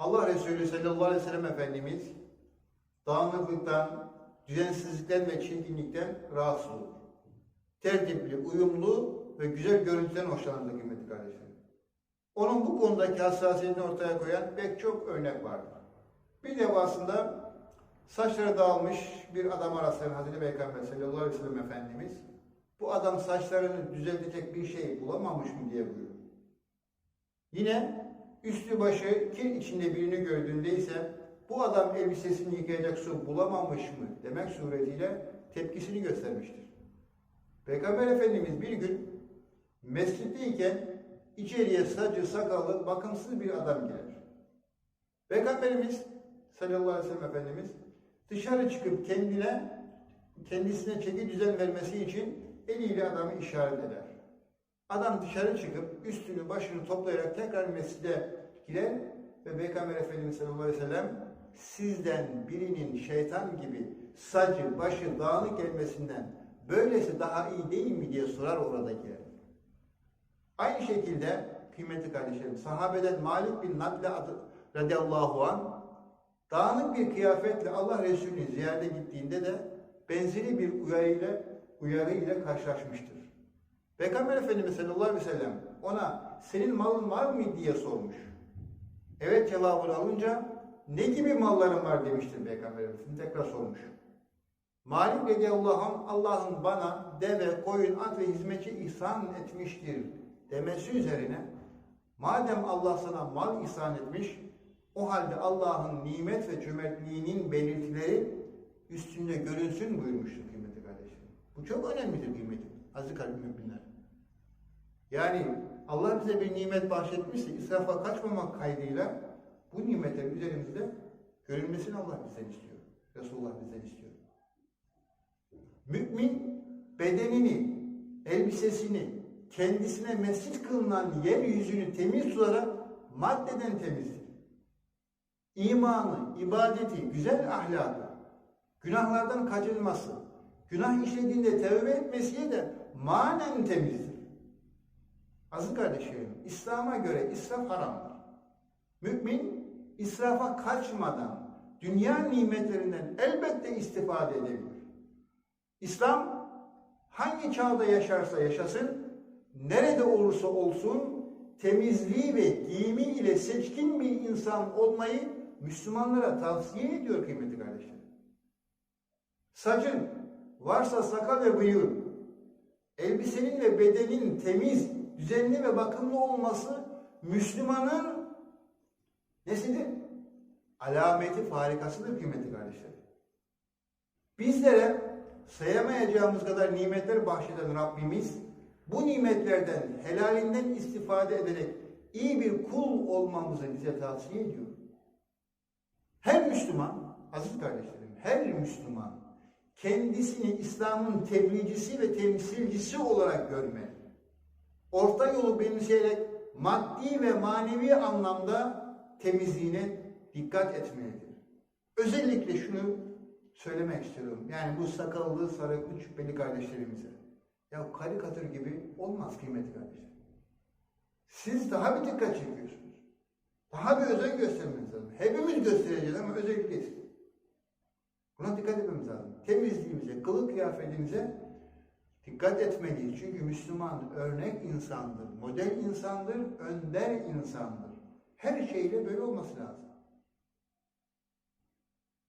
Allah Resulü sallallahu aleyhi ve sellem Efendimiz dağınıklıktan, düzensizlikten ve çirkinlikten rahatsız olur. Tertipli, uyumlu ve güzel görüntüden hoşlanırdı kıymetli kardeşlerim. Onun bu konudaki hassasiyetini ortaya koyan pek çok örnek vardır. Bir defasında saçları dağılmış bir adam arasında Hazreti Peygamber sallallahu aleyhi ve sellem Efendimiz bu adam saçlarını düzeltecek bir şey bulamamış mı diye buyuruyor. Yine üstü başı kir içinde birini gördüğünde ise bu adam elbisesini yıkayacak su bulamamış mı demek suretiyle tepkisini göstermiştir. Peygamber Efendimiz bir gün mescitteyken içeriye sacı sakallı bakımsız bir adam girer. Peygamberimiz sallallahu aleyhi ve sellem Efendimiz dışarı çıkıp kendine kendisine çeki düzen vermesi için eliyle adamı işaret eder. Adam dışarı çıkıp üstünü başını toplayarak tekrar mescide girer ve Peygamber Efendimiz sallallahu aleyhi ve sellem sizden birinin şeytan gibi sacı başı dağınık gelmesinden böylesi daha iyi değil mi diye sorar oradakiler. Aynı şekilde kıymetli kardeşlerim sahabeden Malik bin Nadle adı radıyallahu an dağınık bir kıyafetle Allah Resulü'nü ziyarete gittiğinde de benzeri bir uyarıyla uyarı ile karşılaşmıştır. Peygamber Efendimiz sallallahu aleyhi ve sellem ona senin malın var mı diye sormuş. Evet cevabını alınca ne gibi malların var demiştir Peygamber Efendimiz. Tekrar sormuş. Malik radıyallahu anh Allah'ın bana deve, koyun, at ve hizmetçi ihsan etmiştir demesi üzerine madem Allah sana mal ihsan etmiş o halde Allah'ın nimet ve cömertliğinin belirtileri üstünde görünsün buyurmuştur kıymetli kardeşlerim. Bu çok önemlidir kıymetli. Aziz kalbim müminler. Yani Allah bize bir nimet bahşetmişse israfa kaçmamak kaydıyla bu nimetlerin üzerimizde görülmesini Allah bizden istiyor. Resulullah bizden istiyor. Mümin bedenini, elbisesini, kendisine mescit kılınan yeryüzünü temiz tutarak maddeden temizdir. İmanı, ibadeti, güzel ahlakı, günahlardan kaçınması, günah işlediğinde tevbe etmesiye de manen temizdir. Aziz kardeşlerim, İslam'a göre israf haramdır. Mümin israfa kaçmadan dünya nimetlerinden elbette istifade edebilir. İslam hangi çağda yaşarsa yaşasın, nerede olursa olsun temizliği ve giyimi ile seçkin bir insan olmayı Müslümanlara tavsiye ediyor kıymetli kardeşlerim. Saçın varsa sakal ve bıyığın, elbisenin ve bedenin temiz, düzenli ve bakımlı olması Müslümanın nesidir? Alameti farikasıdır kıymetli kardeşlerim. Bizlere sayamayacağımız kadar nimetler bahşeden Rabbimiz bu nimetlerden helalinden istifade ederek iyi bir kul olmamızı bize tavsiye ediyor. Her Müslüman, aziz kardeşlerim, her Müslüman kendisini İslam'ın tebliğcisi ve temsilcisi olarak görmeli. Orta yolu benimseyerek maddi ve manevi anlamda temizliğine dikkat etmelidir. Özellikle şunu söylemek istiyorum. Yani bu sakallı, sarıklı, cübbeli kardeşlerimize. Ya karikatür gibi olmaz kıymetli kardeşlerim. Siz daha bir dikkat çekiyorsunuz. Daha bir özen göstermeniz lazım. Hepimiz göstereceğiz ama özellikle siz. Buna dikkat etmemiz lazım. Temizliğimize, kılık kıyafetimize dikkat etmeliyiz. Çünkü Müslüman örnek insandır, model insandır, önder insandır. Her şeyle böyle olması lazım.